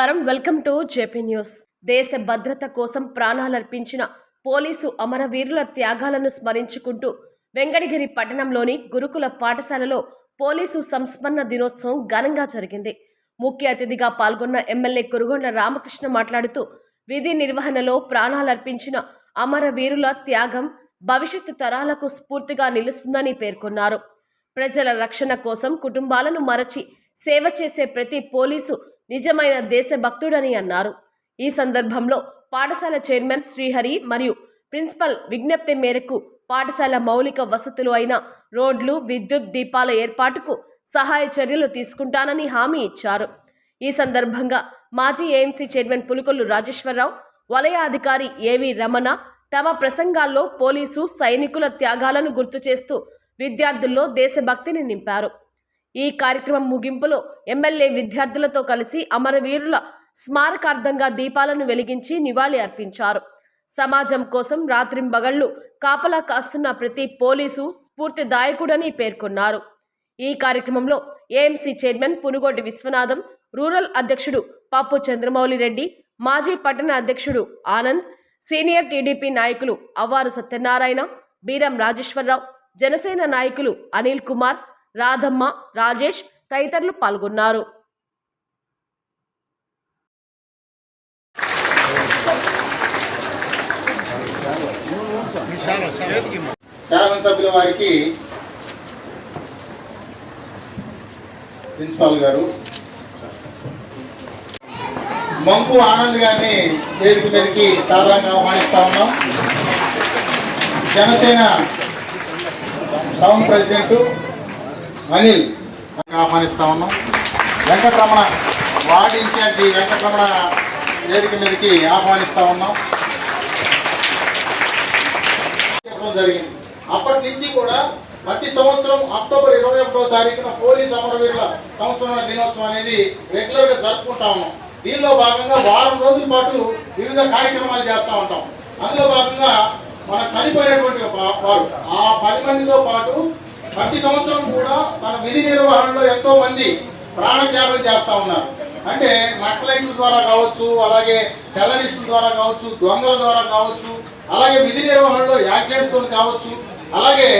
నమస్కారం. Welcome to JP news. దేశ భద్రత కోసం ప్రాణాలర్పించిన పోలీసు అమరవీరుల త్యాగాలను స్మరించుకుంటూ వెంకటగిరి పట్టణంలోని గురుకుల పాఠశాలలో పోలీసు సంస్మరణ దినోత్సవం ఘనంగా జరిగింది. ముఖ్య అతిథిగా పాల్గొన్న ఎమ్మెల్యే కురుగొండ రామకృష్ణ మాట్లాడుతూ విధి నిర్వహణలో ప్రాణాలర్పించిన అమరవీరుల త్యాగం భవిష్యత్తు తరాలకు స్ఫూర్తిగా నిలుస్తుందని పేర్కొన్నారు. ప్రజల రక్షణ కోసం కుటుంబాలను మరచి సేవ చేసే ప్రతి పోలీసు నిజమైన దేశభక్తుడని అన్నారు. ఈ సందర్భంలో పాఠశాల చైర్మన్ శ్రీహరి మరియు ప్రిన్సిపల్ విజ్ఞప్తి మేరకు పాఠశాల మౌలిక వసతులు అయిన రోడ్లు విద్యుత్ దీపాల ఏర్పాటుకు సహాయ చర్యలు తీసుకుంటానని హామీ ఇచ్చారు. ఈ సందర్భంగా మాజీ ఏఎంసీ చైర్మన్ పులుకొల్లు రాజేశ్వరరావు వలయ అధికారి ఏవి రమణ తమ ప్రసంగాల్లో పోలీసు సైనికుల త్యాగాలను గుర్తు చేస్తూ విద్యార్థుల్లో దేశభక్తిని నింపారు. ఈ కార్యక్రమం ముగింపులో ఎమ్మెల్యే విద్యార్థులతో కలిసి అమరవీరుల స్మారకార్థంగా దీపాలను వెలిగించి నివాళి అర్పించారు. సమాజం కోసం రాత్రింబగళ్ళు కాపలా కాస్తున్న ప్రతి పోలీసు స్ఫూర్తిదాయకుడని పేర్కొన్నారు. ఈ కార్యక్రమంలో AMC chairman Punugoti Viswanatham rural అధ్యక్షుడు పప్పు చంద్రమౌళి రెడ్డి మాజీ పట్టణ అధ్యక్షుడు ఆనంద్ సీనియర్ టీడీపీ నాయకులు అవ్వారు సత్యనారాయణ బీరం రాజేశ్వరరావు జనసేన నాయకులు అనిల్ కుమార్ రాధమ్మ రాజేష్ తదితరులు పాల్గొన్నారు. శాసనసభ్యుల వారికి ప్రిన్సిపాల్ గారు మంకు ఆనంద్ గారిని వేదిక మీదకి సాధారణంగా ఆహ్వానిస్తా ఉన్నాం. జనసేన టౌన్ ప్రెసిడెంట్ అనిల్ ఆహ్వానిస్తా ఉన్నాం. వెంకటరమణ వార్డు ఇన్ఛార్జి వెంకటరమణ వేదిక మీదకి ఆహ్వానిస్తా ఉన్నాం. చెప్పడం జరిగింది. అప్పటి నుంచి కూడా ప్రతి సంవత్సరం అక్టోబర్ ఇరవై ఒకటో తారీఖున పోలీస్ అమరవీరుల సంస్మరణ దినోత్సవం అనేది రెగ్యులర్గా జరుపుకుంటా ఉన్నాం. దీనిలో భాగంగా వారం రోజుల పాటు వివిధ కార్యక్రమాలు చేస్తూ ఉంటాం. అందులో భాగంగా మన చనిపోయినటువంటి వారు. ఆ పది మందితో పాటు ప్రతి సంవత్సరం కూడా మన విధి నిర్వహణలో ఎంతో మంది ప్రాణత్యాగం చేస్తూ ఉన్నారు. అంటే నక్సలైట్ల ద్వారా కావచ్చు అలాగే టెర్రరిస్టుల ద్వారా కావచ్చు దొంగల ద్వారా కావచ్చు అలాగే విధి నిర్వహణలో యాక్సిడెంట్తో కావచ్చు అలాగే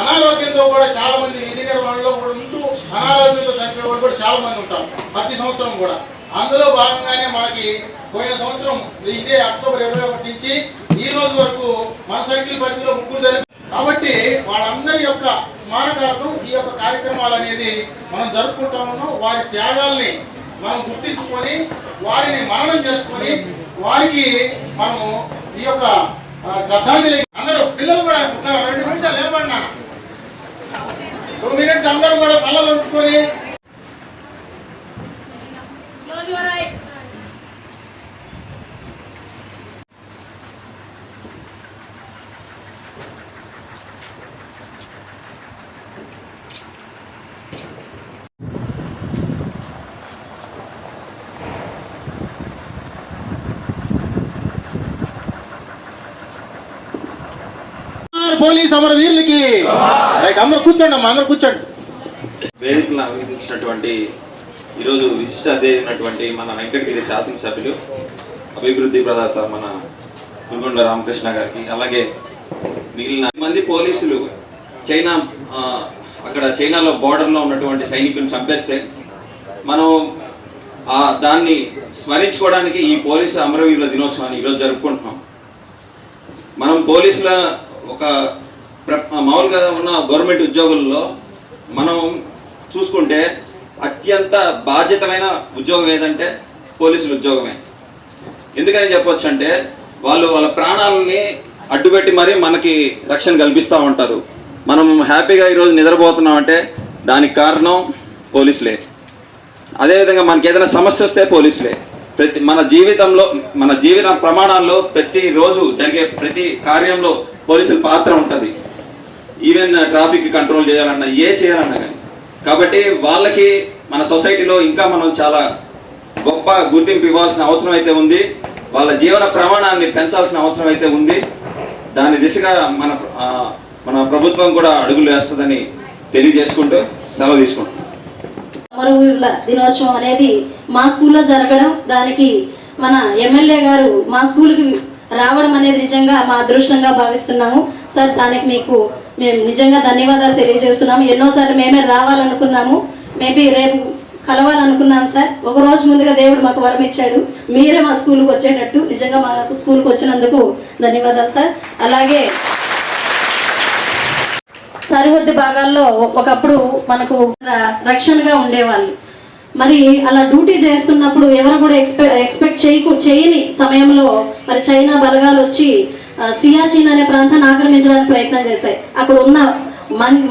అనారోగ్యంతో కూడా చాలా మంది విధి నిర్వహణలో కూడా ఉంటూ అనారోగ్యంతో చనిపోయే వాళ్ళు కూడా చాలా మంది ఉంటారు ప్రతి సంవత్సరం కూడా. అందులో భాగంగానే మనకి పోయిన సంవత్సరం ఇదే అక్టోబర్ ఇరవై ఒకటి నుంచి ఈ రోజు వరకు మన సర్కిల్ పరిధిలో ముగ్గురు జరిపి కాబట్టి వాళ్ళందరి యొక్క స్మారకాలను ఈ యొక్క కార్యక్రమాలు అనేది మనం జరుపుకుంటా ఉన్నాం. వారి త్యాగాల్ని మనం గుర్తించుకొని వారిని మరణం చేసుకొని వారికి మనము ఈ యొక్క శ్రద్ధాంజలి అందరూ పిల్లలు కూడా రెండు నిమిషాలు నిలబడినా టూ మినిట్స్ అందరూ కూడా తలలు ఉంచుకొని పోలీస్ అమర వీరులకి. రైట్ అందరూ కూర్చోండి అమ్మా అందరు కూర్చోండి. వేదికలను ఈరోజు విశిష్ట అధ్యయ ఉన్నటువంటి మన వెంకటగిరి శాసనసభ్యులు అభివృద్ధి ప్రదాత మన పుల్గొండ రామకృష్ణ గారికి అలాగే మిగిలిన మంది పోలీసులు చైనా అక్కడ చైనాలో బార్డర్లో ఉన్నటువంటి సైనికులను చంపేస్తే మనం ఆ దాన్ని స్మరించుకోవడానికి ఈ పోలీసు అమరవీరుల దినోత్సవాన్ని ఈరోజు జరుపుకుంటున్నాం. మనం పోలీసుల ఒక ప్ర- మామూలుగా ఉన్న గవర్నమెంట్ ఉద్యోగుల్లో మనం చూసుకుంటే అత్యంత బాధ్యతమైన ఉద్యోగం ఏదంటే పోలీసుల ఉద్యోగమే. ఎందుకని చెప్పొచ్చు అంటే వాళ్ళు వాళ్ళ ప్రాణాలని అడ్డుపెట్టి మరీ మనకి రక్షణ కల్పిస్తూ ఉంటారు. మనం హ్యాపీగా ఈరోజు నిద్రపోతున్నాం అంటే దానికి కారణం పోలీసులే. అదేవిధంగా మనకి ఏదైనా సమస్య వస్తే పోలీసులే. ప్రతి మన జీవితంలో మన జీవన ప్రమాణాల్లో ప్రతిరోజు జరిగే ప్రతి కార్యంలో పోలీసుల పాత్ర ఉంటుంది. ఈవెన్ ట్రాఫిక్ కంట్రోల్ చేయాలన్నా ఏ చేయాలన్నా కానీ. కాబట్టి వాళ్ళకి మన సొసైటీలో ఇంకా మనం చాలా గొప్ప గుర్తింపు ఇవ్వాల్సిన అవసరం అయితే ఉంది. వాళ్ళ జీవన ప్రమాణాన్ని పెంచాల్సిన అవసరం అయితే ఉంది. దాని దిశగా మన మన ప్రభుత్వం కూడా అడుగులు వేస్తుందని తెలియజేసుకుంటూ సెలవు తీసుకుంటాం అమరవీరుల దినోత్సవం అనేది మా స్కూల్లో జరగడం దానికి మన ఎమ్మెల్యే గారు మా స్కూల్కి రావడం అనేది నిజంగా మా అదృష్టంగా భావిస్తున్నాము. సార్ దానికి మీకు మేము నిజంగా ధన్యవాదాలు తెలియజేస్తున్నాము. ఎన్నోసార్లు మేమే రావాలనుకున్నాము. మేబీ రేపు కలవాలనుకున్నాం సార్. ఒక రోజు ముందుగా దేవుడు మాకు వరం ఇచ్చాడు. మీరే మా స్కూల్కి వచ్చేటట్టు నిజంగా మా స్కూల్కి వచ్చినందుకు ధన్యవాదాలు సార్. అలాగే సరిహద్దు భాగాల్లో ఒకప్పుడు మనకు రక్షణగా ఉండేవాళ్ళు. మరి అలా డ్యూటీ చేస్తున్నప్పుడు ఎవరు కూడా ఎక్స్పెక్ట్ ఎక్స్పెక్ట్ చేయకు చేయని సమయంలో మరి చైనా బలగాలు వచ్చి సియాచిన్ అనే ప్రాంతాన్ని ఆక్రమించడానికి ప్రయత్నం చేశాయి. అక్కడ ఉన్న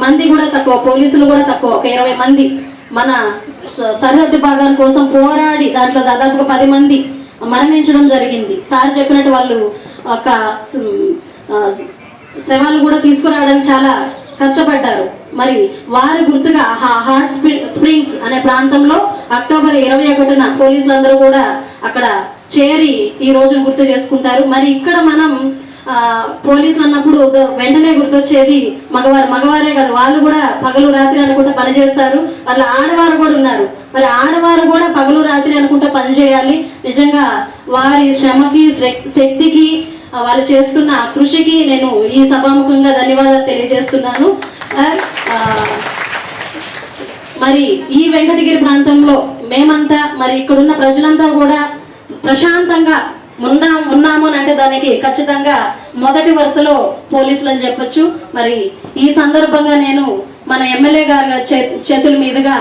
మంది కూడా తక్కువ పోలీసులు కూడా తక్కువ ఒక ఇరవై మంది మన సరిహద్దు భాగాల కోసం పోరాడి దాంట్లో దాదాపుగా పది మంది మరణించడం జరిగింది. సార్ చెప్పినట్టు వాళ్ళు ఒక శవాలు కూడా తీసుకురావడానికి చాలా కష్టపడ్డారు. మరి వారి గుర్తుగా హా- హాట్ స్ప్రింగ్స్ అనే ప్రాంతంలో అక్టోబర్ ఇరవై ఒకటిన పోలీసులందరూ కూడా అక్కడ చేరి ఈ రోజును గుర్తు చేసుకుంటారు. మరి ఇక్కడ మనం పోలీసులు అన్నప్పుడు వెంటనే గుర్తొచ్చేది మగవారు. మగవారే కదా వాళ్ళు కూడా పగలు రాత్రి అనుకుంటా పనిచేస్తారు వాళ్ళ ఆడవారు కూడా ఉన్నారు. మరి ఆడవారు కూడా పగలు రాత్రి అనుకుంటా పనిచేయాలి నిజంగా వారి శ్రమకి శక్తికి వాళ్ళు చేస్తున్న కృషికి నేను ఈ సభాముఖంగా ధన్యవాదాలు తెలియజేస్తున్నాను. మరి ఈ వెంకటగిరి ప్రాంతంలో మేమంతా మరి ఇక్కడున్న ప్రజలంతా కూడా ప్రశాంతంగా ఉన్నాం ఉన్నాము అని అంటే దానికి ఖచ్చితంగా మొదటి వరుసలో పోలీసులు అని చెప్పొచ్చు. మరి ఈ సందర్భంగా నేను మన ఎమ్మెల్యే గారి చే- చేతుల మీదుగా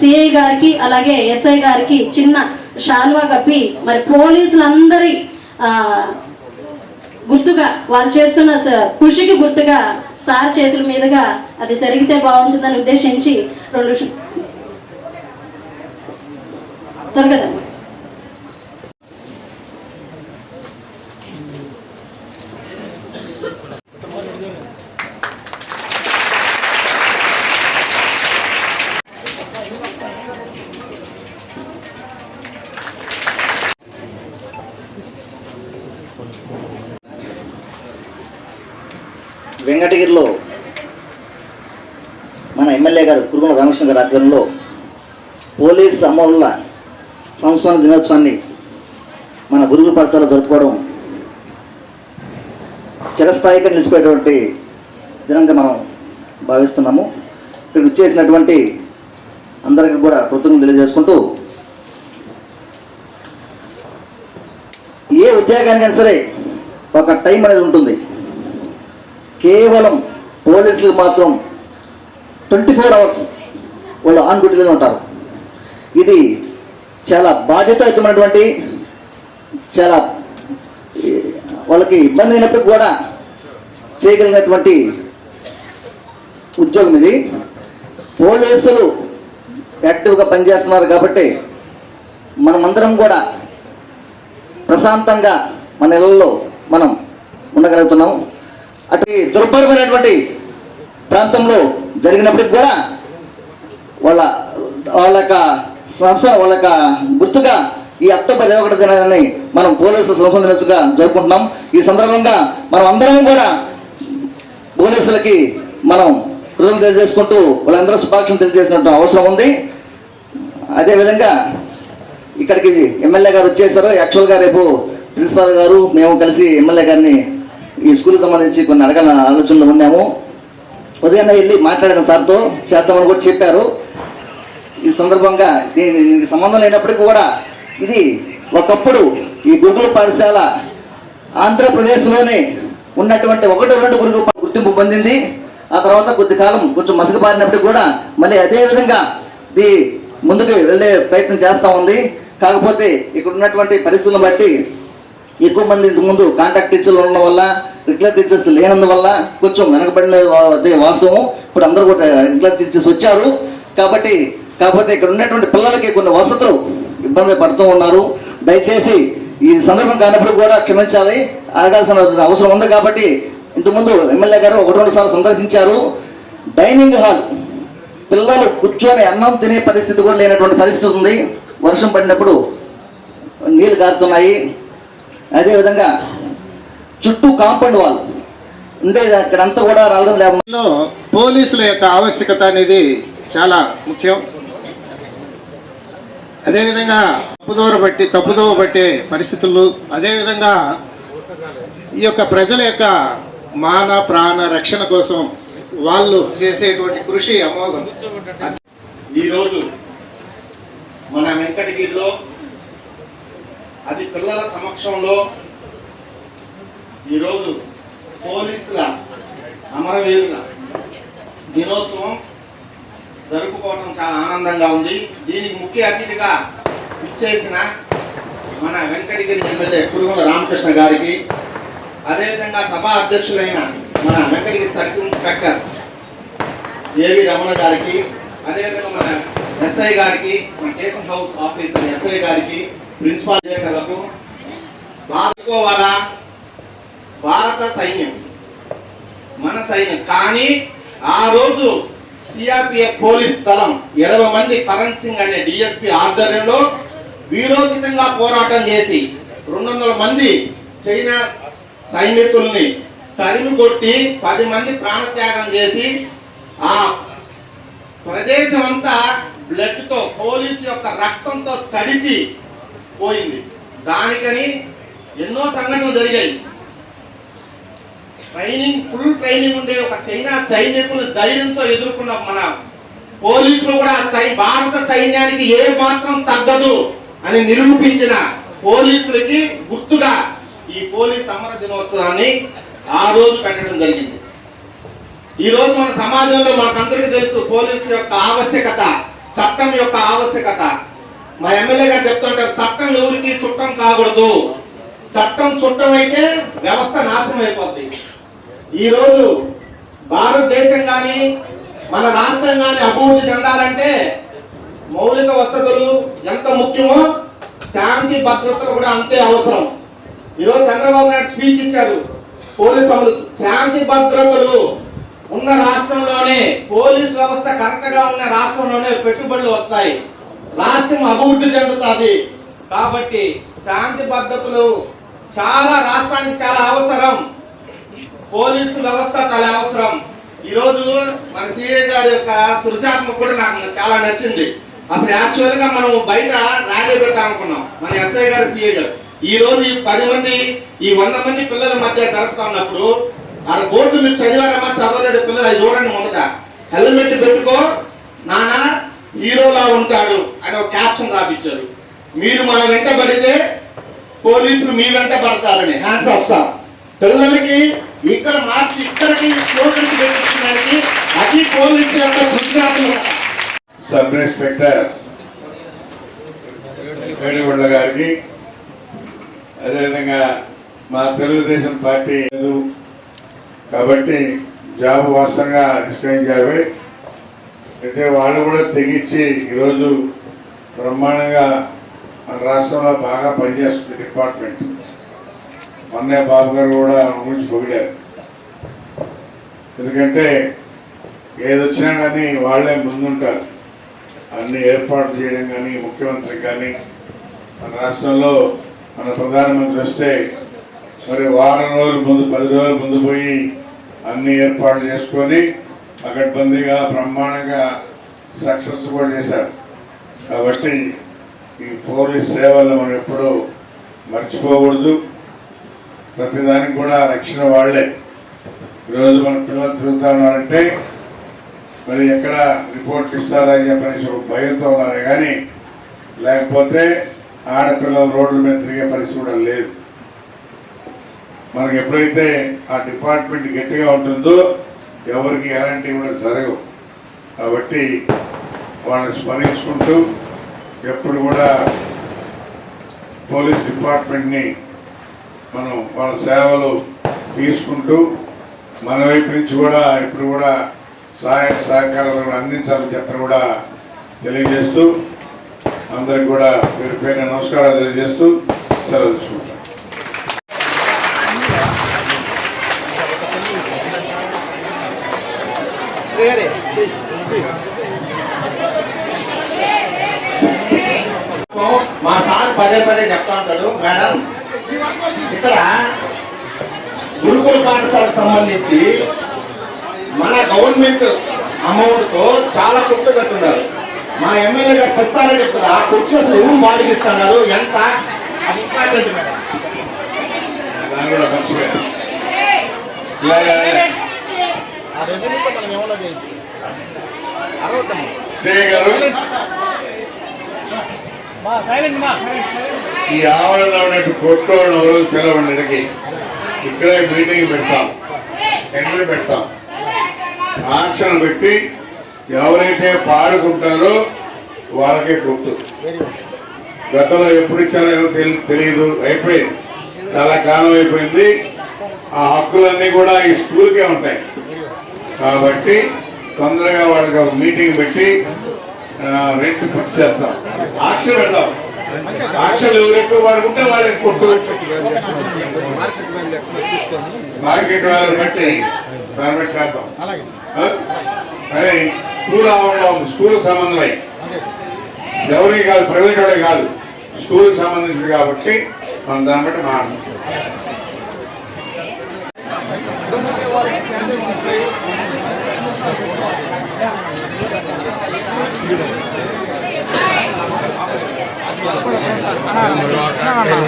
సిఐ గారికి అలాగే ఎస్ఐ గారికి చిన్న షాల్వా కప్పి మరి పోలీసులందరి ఆ, గుర్తుగా వాళ్ళు చేస్తున్న కృషికి గుర్తుగా సార్ చేతుల మీదుగా అది జరిగితే బాగుంటుందని ఉద్దేశించి రెండు ష- వెంకటగిరిలో మన ఎమ్మెల్యే గారు కురుగుల రామకృష్ణ గారి ఆధ్వర్యంలో పోలీస్ అమరుల సంస్మరణ దినోత్సవాన్ని మన గురుకుల పాఠశాల జరుపుకోవడం చిరస్థాయిగా నిలిచిపోయేటువంటి దినంగా మనం భావిస్తున్నాము. ఇక్కడ చేసినటువంటి అందరికీ కూడా కృతజ్ఞతలు తెలియజేసుకుంటూ ఏ ఉద్యోగానికైనా సరే ఒక టైం అనేది ఉంటుంది. కేవలం పోలీసులు మాత్రం ట్వంటీ ఫోర్ అవర్స్ వాళ్ళు ఆన్ డ్యూటీలో ఉంటారు. ఇది చాలా బాధ్యతాయుతమైనటువంటి చాలా వాళ్ళకి ఇబ్బంది అయినప్పుడు కూడా చేయగలిగినటువంటి ఉద్యోగం ఇది. పోలీసులు యాక్టివ్గా పనిచేస్తున్నారు కాబట్టి మనమందరం కూడా ప్రశాంతంగా మన ఇళ్ళల్లో మనం ఉండగలుగుతున్నాం. అటు దుర్భరమైనటువంటి ప్రాంతంలో జరిగినప్పటికి కూడా వాళ్ళ వాళ్ళ యొక్క సంస్థ వాళ్ళ యొక్క గుర్తుగా ఈ అక్టోబర్ ఇరవై ఒకటి దినాన్ని మనం పోలీసుల సంబంధ దినోత్సవంగా జరుపుకుంటున్నాం. ఈ సందర్భంగా మనం అందరం కూడా పోలీసులకి మనం కృతజ్ఞత తెలియజేసుకుంటూ వాళ్ళందరూ శుభాక్షం తెలియజేసినట్టు అవసరం ఉంది. అదేవిధంగా ఇక్కడికి ఎమ్మెల్యే గారు వచ్చేసారు యాక్చువల్గా రేపు ప్రిన్సిపాల్ గారు మేము కలిసి ఎమ్మెల్యే గారిని ఈ స్కూల్కి సంబంధించి కొన్ని అడగాల ఆలోచనలు ఉన్నాము. ఉదయాన్నే వెళ్ళి మాట్లాడిన సార్తో చేద్దామని కూడా చెప్పారు. ఈ సందర్భంగా దీనికి సంబంధం లేనప్పటికీ కూడా ఇది ఒకప్పుడు ఈ గురుకుల పాఠశాల ఆంధ్రప్రదేశ్లోనే ఉన్నటువంటి ఒకటి రెండు గురుకుల గుర్తింపు పొందింది. ఆ తర్వాత కొద్ది కాలం కొంచెం మసకబారినప్పటికీ కూడా మళ్ళీ అదే విధంగా ఇది ముందుకు వెళ్ళే ప్రయత్నం చేస్తూ ఉంది. కాకపోతే ఇక్కడ ఉన్నటువంటి పరిస్థితులను బట్టి ఎక్కువ మంది ఇంతకు ముందు కాంటాక్ట్ టీచర్లు ఉండడం వల్ల రెగ్యులర్ టీచర్స్ లేనందువల్ల కొంచెం వెనకబడిన వాస్తవం ఇప్పుడు అందరూ కూడా రెగ్యులర్ టీచర్స్ వచ్చారు. కాబట్టి కాకపోతే ఇక్కడ ఉన్నటువంటి పిల్లలకి కొన్ని వసతులు ఇబ్బంది పడుతూ ఉన్నారు. దయచేసి ఈ సందర్భం కానప్పుడు కూడా క్షమించాలి. ఆగాల్సిన అవసరం ఉంది కాబట్టి ఇంతకుముందు ఎమ్మెల్యే గారు ఒకటి రెండు సార్లు సందర్శించారు. డైనింగ్ హాల్ పిల్లలు కూర్చొని అన్నం తినే పరిస్థితి కూడా లేనటువంటి పరిస్థితి ఉంది. వర్షం పడినప్పుడు నీళ్ళు కారుతున్నాయి అదేవిధంగా చుట్టూ కాంపౌండ్ వాల్. ఉండేది అక్కడంతా కూడా రావడం లేకుండా పోలీసుల యొక్క ఆవశ్యకత అనేది చాలా ముఖ్యం. అదేవిధంగా తప్పుదోవ బట్టి తప్పుదోవ పట్టే పరిస్థితులు అదేవిధంగా ఈ యొక్క ప్రజల యొక్క మాన ప్రాణ రక్షణ కోసం వాళ్ళు చేసేటువంటి కృషి అమోఘం. ఈరోజు మన వెంకటగిరిలో అది పిల్లల సమక్షంలో ఈరోజు పోలీసుల అమరవీరుల దినోత్సవం జరుపుకోవడం చాలా ఆనందంగా ఉంది. దీనికి ముఖ్య అతిథిగా ఇచ్చేసిన మన వెంకటగిరి ఎమ్మెల్యే కురుగుల రామకృష్ణ గారికి అదేవిధంగా సభా అధ్యక్షులైన మన వెంకటగిరి సర్కిల్ ఇన్స్పెక్టర్ ఏవి రమణ గారికి అదేవిధంగా మన ఎస్ఐ గారికి మన స్టేషన్ హౌస్ ఆఫీసర్ ఎస్ఐ గారికి ప్రిన్సిపాల్ డైరెక్టర్లకు భారతోవాల భారత సైన్యం. మన సైన్యం. కానీ ఆ రోజు సిఆర్పిఎఫ్ పోలీస్ దళం ఇరవై మంది కరణ్ సింగ్ అనే డిఎస్పి ఆధ్వర్యంలో వీరోచితంగా పోరాటం చేసి రెండు వందల మంది చైనా సైనికుల్ని తరిమి కొట్టి పది మంది ప్రాణత్యాగం చేసి ఆ ప్రదేశం అంతా బ్లడ్తో పోలీసు యొక్క రక్తంతో తడిసి పోయింది. దానికని ఎన్నో సంఘటనలు జరిగాయి. ట్రైనింగ్ ఫుల్ ట్రైనింగ్ ఉండే ఒక చైనా సైనికులు ధైర్యంతో ఎదుర్కొన్న మన పోలీసులు కూడా సై భారత సైన్యానికి ఏ మాత్రం తగ్గదు అని నిరూపించిన పోలీసులకి గుర్తుగా ఈ పోలీస్ సమర దినోత్సవాన్ని ఆ రోజు పెట్టడం జరిగింది. ఈ రోజు మన సమాజంలో మనకందరికీ తెలుసు పోలీసు యొక్క ఆవశ్యకత చట్టం యొక్క ఆవశ్యకత. మా ఎమ్మెల్యే గారు చెప్తుంటారు చట్టం ఎవరికి చుట్టం కాకూడదు. చట్టం చుట్టం అయితే వ్యవస్థ నాశనం అయిపోతుంది ఈరోజు భారతదేశం కానీ మన రాష్ట్రం కానీ అభివృద్ధి చెందాలంటే మౌలిక వసతులు ఎంత ముఖ్యమో శాంతి భద్రతలు కూడా అంతే అవసరం. ఈరోజు చంద్రబాబు నాయుడు స్పీచ్ ఇచ్చారు. పోలీసు అమలు శాంతి భద్రతలు ఉన్న రాష్ట్రంలోనే పోలీస్ వ్యవస్థ కరెక్ట్గా ఉన్న రాష్ట్రంలోనే పెట్టుబడులు వస్తాయి. రాష్ట్రం అభివృద్ధి చెందుతుంది. కాబట్టి శాంతి భద్రతలు చాలా రాష్ట్రానికి చాలా అవసరం. పోలీసు వ్యవస్థ చాలా అవసరం. ఈ రోజు మన సీఏ గారి యొక్క సృజాత్మక కూడా నాకు చాలా నచ్చింది. అసలు యాక్చువల్గా మనం బయట ర్యాలీ పెట్టాలనుకున్నాం మన ఎస్ఐ గారు సీఏ గారు. ఈ రోజు ఈ పది మంది ఈ వంద మంది పిల్లల మధ్య జరుపుతా ఉన్నప్పుడు ఆ బోర్డు మీరు చదివారమ్మా చదవలేదు పిల్లలు అది చూడండి మొదట హెల్మెట్ పెట్టుకో నానా హీరోలా ఉంటాడు అని ఒక క్యాప్షన్ రాపించారు మీరు మా వెంట పడితే పోలీసులు మీ వెంట పడతారని. హ్యాండ్స్ ఆఫ్ సార్ పిల్లలకి ఇక్కడ మార్చి ఇక్కడికి స్లోగన్స్ పెట్టించడానికి అది పోలీసు యొక్క గుజరాత్ సబ్ ఇన్స్పెక్టర్ వేణుగొండ గారికి అదేవిధంగా మా తెలుగుదేశం పార్టీ లేదు కాబట్టి జాబ్ వాసంగా రిస్టైన్ చేయాలి. అయితే వాళ్ళు కూడా తెగించి ఈరోజు బ్రహ్మాండంగా మన రాష్ట్రంలో బాగా పనిచేస్తుంది డిపార్ట్మెంట్. మొన్నే బాబు గారు కూడా గురించి పొగిడారు. ఎందుకంటే ఏదొచ్చినా కానీ వాళ్ళే ముందుంటారు. అన్ని ఏర్పాటు చేయడం కానీ ముఖ్యమంత్రి కానీ మన రాష్ట్రంలో మన ప్రధానమంత్రి వస్తే మరి వారం రోజులు ముందు పది రోజుల ముందు పోయి అన్ని ఏర్పాట్లు చేసుకొని పకడ్బందీగా బ్రహ్మాండంగా సక్సెస్ కూడా చేశారు. కాబట్టి ఈ పోలీస్ సేవలు మనం ఎప్పుడూ మర్చిపోకూడదు. ప్రతిదానికి కూడా రక్షణ వాళ్ళే ఈరోజు మన పిల్లలు తిరుగుతా ఉన్నారంటే మరి ఎక్కడ రిపోర్ట్లు ఇస్తారా అని చెప్పేసి ఒక భయంతో ఉన్నారు కానీ లేకపోతే ఆడపిల్లలు రోడ్ల మీద తిరిగే పరిస్థితి కూడా లేదు. మనకి ఎప్పుడైతే ఆ డిపార్ట్మెంట్ గట్టిగా ఉంటుందో ఎవరికి ఎలాంటివి కూడా జరగవు. కాబట్టి వాళ్ళని స్మరించుకుంటూ ఎప్పుడు కూడా పోలీస్ డిపార్ట్మెంట్ని మనం వాళ్ళ సేవలు తీసుకుంటూ మన వైపు నుంచి కూడా ఇప్పుడు కూడా సహాయ సహకారాలను అందించాలని చెప్పని కూడా తెలియజేస్తూ అందరికి కూడా పేరు పైన నమస్కారాలు తెలియజేస్తూ సెలవు తీసుకుంటాం. మా సార్ పదే పదే చెప్తా ఉంటాడు మేడం ఇక్కడ గురుకుల పాఠశాలకు సంబంధించి మన గవర్నమెంట్ అమౌంట్తో చాలా కుట్టు కట్టున్నారు. మా ఎమ్మెల్యే గారు ప్రతిసారి చెప్తారు ఆ కుర్చీ అసలు ఎవరు బాడిగిస్తున్నారు ఎంత? అది ఇంపార్టెంట్ మేడం దాన్ని ఈ ఆవరణలో ఉన్నట్టు కొట్టోళ్ళు రోజు పిలవండి ఇక్కడే మీటింగ్ పెడతాం. ఎండలు పెడతాం. ఆంక్షలు పెట్టి ఎవరైతే పాడుకుంటారో వాళ్ళకే గుర్తు. గతంలో ఎప్పుడు ఇచ్చారో తెలియదు అయిపోయింది. చాలా కాలం అయిపోయింది. ఆ హక్కులన్నీ కూడా ఈ స్కూల్కే ఉంటాయి. కాబట్టి తొందరగా వాళ్ళకి ఒక మీటింగ్ పెట్టి ఆ, రెంట్ ఫిక్స్ చేస్తాం. ఆక్షన్ పెడదాం ఆక్షన్ ఎవరు ఎక్కువ వాడుకుంటే వాళ్ళకి కొట్టు. మార్కెట్ వాళ్ళని బట్టి బట్టి చేద్దాం? అదే స్కూల్ ఆవరణలో స్కూల్ సంబంధమై. ఎవరికి కాదు ప్రైవేట్ వాళ్ళే కాదు. స్కూల్ సంబంధించింది కాబట్టి మనం దాన్ని బట్టి మాట్లాడదాం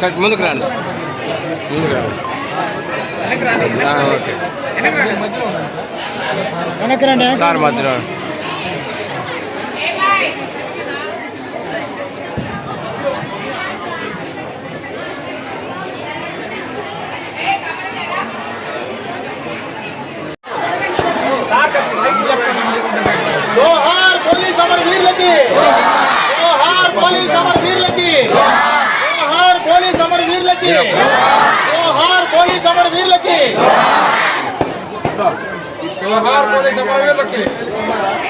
సార్ ముందుకు రండి ముందుకు எனக்கு ரெண்டு சார் மாத்திரம் जोहार पुलिस अमर वीर लगी जोहार पुलिस अमर वीर लगी जोहार पुलिस अमर वीर लगी जोहार पुलिस अमर वीर लगी వీరులకి జోహార్ పోలీస్ అమర్ వీరులకి జోహార్ పోలీస్ అమర్ వీరులకి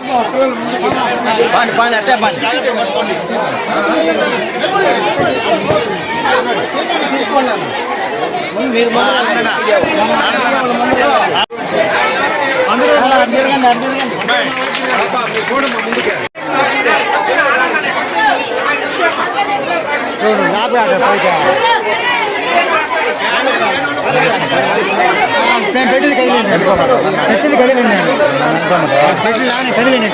జోహార్ పోలీస్ అమర్ వీరులకి పండి పండి అట్టే పండి నేను పెట్టింది కదిలింది. పెట్టింది కదిలింది నేను. పెట్టింది కదిలింది